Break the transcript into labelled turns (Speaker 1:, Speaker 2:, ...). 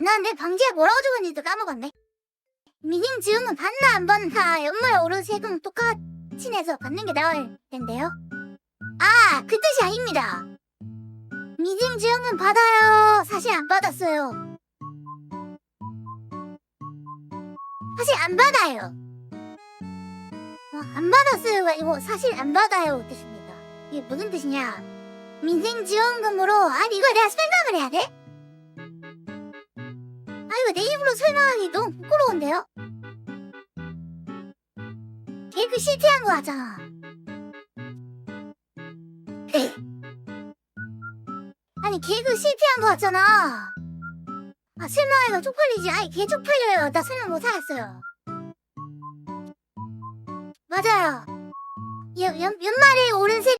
Speaker 1: 난 내 방지에 뭐라고 적었는지도 까먹었네. 미닝 지음은 받나 안 받나 연말 오른 세금 똑같이 내서 받는 게 나을 텐데요. 아, 그 뜻이 아닙니다. 미닝 지음은 받아요. 사실 안 받았어요. 사실 안 받아요. 어, 안 받았어요가 아니고 사실 안 받아요 뜻입니다. 이게 무슨 뜻이냐? 민생 지원금으로 아니 이걸 내가 설명을 해야 돼? 아 이거 내 입으로 설명하기 너무 부끄러운데요? 개그 실패한 거 같잖아. 에이. 아니 개그 실패한 거 같잖아. 아 설명하기가 쪽팔리지. 아이 개 쪽팔려요. 나 설명 못 하겠어요. 맞아요. 연말에 오른 세